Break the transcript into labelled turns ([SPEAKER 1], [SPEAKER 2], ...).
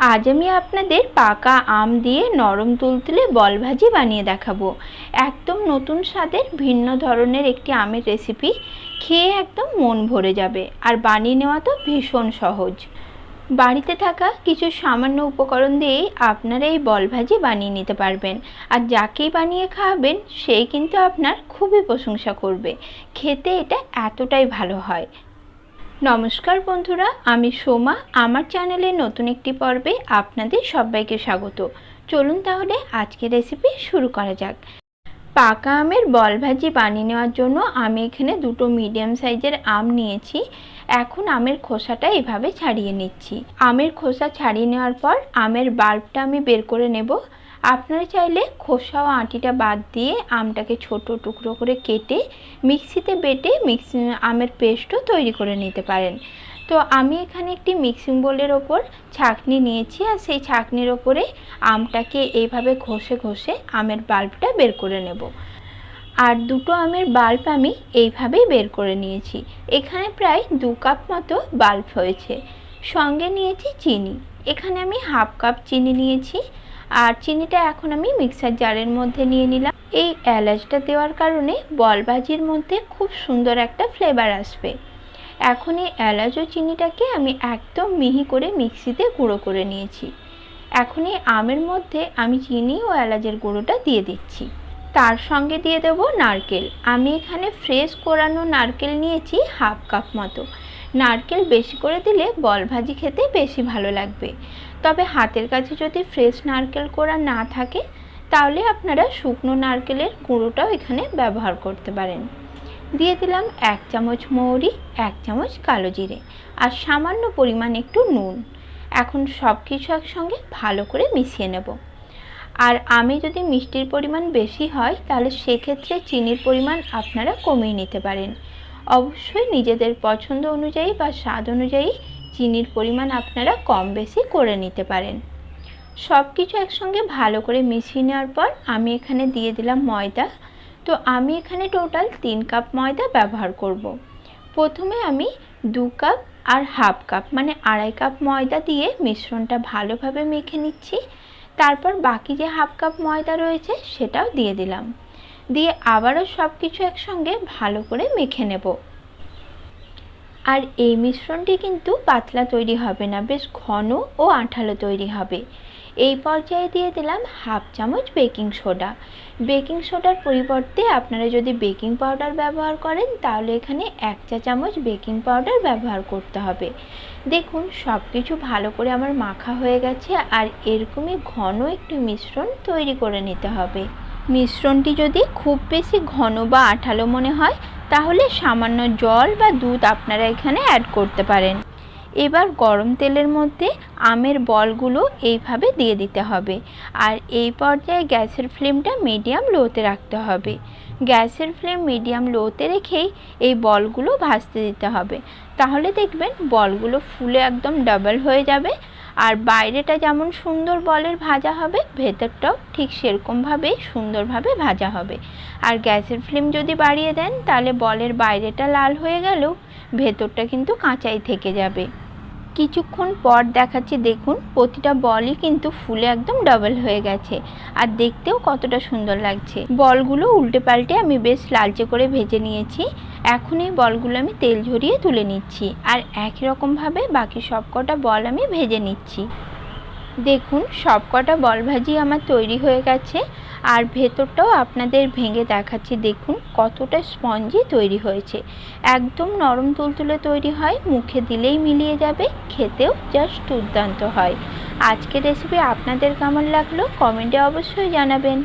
[SPEAKER 1] আজ আমি আপনাদের পাকা আম দিয়ে নরম তুলতুলে বল ভাজি বানিয়ে দেখাবো। একদম নতুন স্বাদের, ভিন্ন ধরনের একটি আমের রেসিপি খেয়ে একদম মন ভরে যাবে আর বানিয়ে নেওয়া তো ভীষণ সহজ। বাড়িতে থাকা কিছু সামান্য উপকরণ দিয়েই আপনারা এই বল ভাজি বানিয়ে নিতে পারবেন আর যাকেই বানিয়ে খাওয়াবেন সেই কিন্তু আপনার খুবই প্রশংসা করবে। খেতে এটা এতটাই ভালো হয়। নমস্কার বন্ধুরা, আমি সোমা। আমার চ্যানেলের নতুন একটি পর্বে আপনাদের সবাইকে স্বাগত। চলুন তাহলে আজকের রেসিপি শুরু করা যাক। পাকা আমের বল ভাজি বানিয়ে নেওয়ার জন্য আমি এখানে দুটো মিডিয়াম সাইজের আম নিয়েছি। এখন আমের খোসাটা এভাবে ছাড়িয়ে নিচ্ছি। আমের খোসা ছাড়িয়ে নেওয়ার পর আমের বাল্বটা আমি বের করে নেব। আপনারা চাইলে খোসা ও আঁটিটা বাদ দিয়ে আমটাকে ছোট টুকরো করে কেটে মিক্সিতে বেটে মিক্সি আমের পেস্টও তৈরি করে নিতে পারেন। তো আমি এখানে একটি মিক্সিং বোলের ওপর ছাঁকনি নিয়েছি আর সেই ছাঁকনির ওপরে আমটাকে এইভাবে ঘষে ঘষে আমের বাল্বটা বের করে নেব। আর দুটো আমের বাল্ব আমি এইভাবেই বের করে নিয়েছি। এখানে প্রায় দু কাপ মতো বাল্ব হয়েছে। সঙ্গে নিয়েছি চিনি। এখানে আমি হাফ কাপ চিনি নিয়েছি আর চিনিটা এখন আমি মিক্সার জারের মধ্যে নিয়ে নিলাম। এই এলাচটা দেওয়ার কারণে বল ভাজির মধ্যে খুব সুন্দর একটা ফ্লেভার আসবে। এখন এই এলাচ ও চিনিটাকে আমি একদম মিহি করে মিক্সিতে গুঁড়ো করে নিয়েছি। এখন এই আমের মধ্যে আমি চিনি ও এলাচের গুঁড়োটা দিয়ে দিচ্ছি। তার সঙ্গে দিয়ে দেবো নারকেল। আমি এখানে ফ্রেশ কোরানো নারকেল নিয়েছি হাফ কাপ মতো। নারকেল বেশি করে দিলে বল ভাজি খেতে বেশি ভালো লাগবে। তবে হাতের কাছে যদি ফ্রেশ নারকেল কোড়া না থাকে, তাহলে আপনারা শুকনো নারকেলের গুঁড়োটাও এখানে ব্যবহার করতে পারেন। দিয়ে দিলাম এক চামচ মৌরি, এক চামচ কালো জিরে আর সামান্য পরিমাণ একটু নুন। এখন সব কিছু একসঙ্গে ভালো করে মিশিয়ে নেব। আর আমি যদি মিষ্টির পরিমাণ বেশি হয়, তাহলে সেক্ষেত্রে চিনির পরিমাণ আপনারা কমিয়ে নিতে পারেন। অবশ্যই নিজেদের পছন্দ অনুযায়ী বা স্বাদ অনুযায়ী চিনির পরিমাণ আপনারা কম বেশি করে নিতে পারেন। সব কিছু একসঙ্গে ভালো করে মিশিয়ে নেওয়ার পর আমি এখানে দিয়ে দিলাম ময়দা। তো আমি এখানে টোটাল তিন কাপ ময়দা ব্যবহার করব। প্রথমে আমি দু কাপ আর হাফ কাপ মানে আড়াই কাপ ময়দা দিয়ে মিশ্রণটা ভালোভাবে মেখে নিচ্ছি। তারপর বাকি যে হাফ কাপ ময়দা রয়েছে সেটাও দিয়ে দিলাম। দিয়ে আবারও সব কিছু একসঙ্গে ভালো করে মেখে নেব। আর এই মিশ্রণটি কিন্তু পাতলা তৈরি হবে না, বেশ ঘন ও আঠালো তৈরি হবে। এই পর্যায়ে দিয়ে দিলাম হাফ চামচ বেকিং সোডা। বেকিং সোডার পরিবর্তে আপনারা যদি বেকিং পাউডার ব্যবহার করেন, তাহলে এখানে এক চা চামচ বেকিং পাউডার ব্যবহার করতে হবে। দেখুন সব কিছু ভালো করে আমার মাখা হয়ে গেছে আর এরকমই ঘন একটি মিশ্রণ তৈরি করে নিতে হবে। মিশ্রণটি যদি খুব বেশি ঘন বা আঠালো মনে হয়, তাহলে সামান্য জল বা দুধ আপনারা এখানে অ্যাড করতে পারেন। এবার গরম তেলের মধ্যে আমের বলগুলো এইভাবে দিয়ে দিতে হবে। আর এই পর্যায়ে গ্যাসের ফ্লেমটা মিডিয়াম লোতে রাখতে হবে। গ্যাসের ফ্লেম মিডিয়াম লোতে রেখেই এই বলগুলো ভাজতে দিতে হবে। তাহলে দেখবেন বলগুলো ফুলে একদম ডাবল হয়ে যাবে। আর বাইরেটা যেমন সুন্দর বলের ভাজা হবে, ভেতরটাও ঠিক সেরকমভাবেই সুন্দরভাবে ভাজা হবে। আর গ্যাসের ফ্লেম যদি বাড়িয়ে দেন, তাহলে বলের বাইরেটা লাল হয়ে গেলেও ভেতরটা কিন্তু কাঁচাই থেকে যাবে। কিছুক্ষণ পর দেখাচ্ছি, দেখুন, প্রতিটা বলই কিন্তু ফুলে একদম ডাবল হয়ে গেছে। আর দেখতেও কতটা সুন্দর লাগছে। বলগুলো উল্টে পাল্টে আমি বেশ লালচে করে ভেজে নিয়েছি। এখন এই বলগুলো আমি তেল ঝরিয়ে তুলে নিচ্ছি। আর একই রকমভাবে বাকি সবকটা বল আমি ভেজে নিচ্ছি। দেখুন, সবকটা বল ভাজি আমার তৈরি হয়ে গেছে। আর ভেতরটাও আপনাদের ভেঙে দেখাচ্ছি। দেখুন, কতটা স্পঞ্জি তৈরি হয়েছে। একদম নরম তুলতুলে তৈরি হয়, মুখে দিলেই মিলিয়ে যাবে, খেতেও জাস্ট দুর্দান্ত হয়। আজকের রেসিপি আপনাদের কেমন লাগল? কমেন্টে অবশ্যই জানাবেন।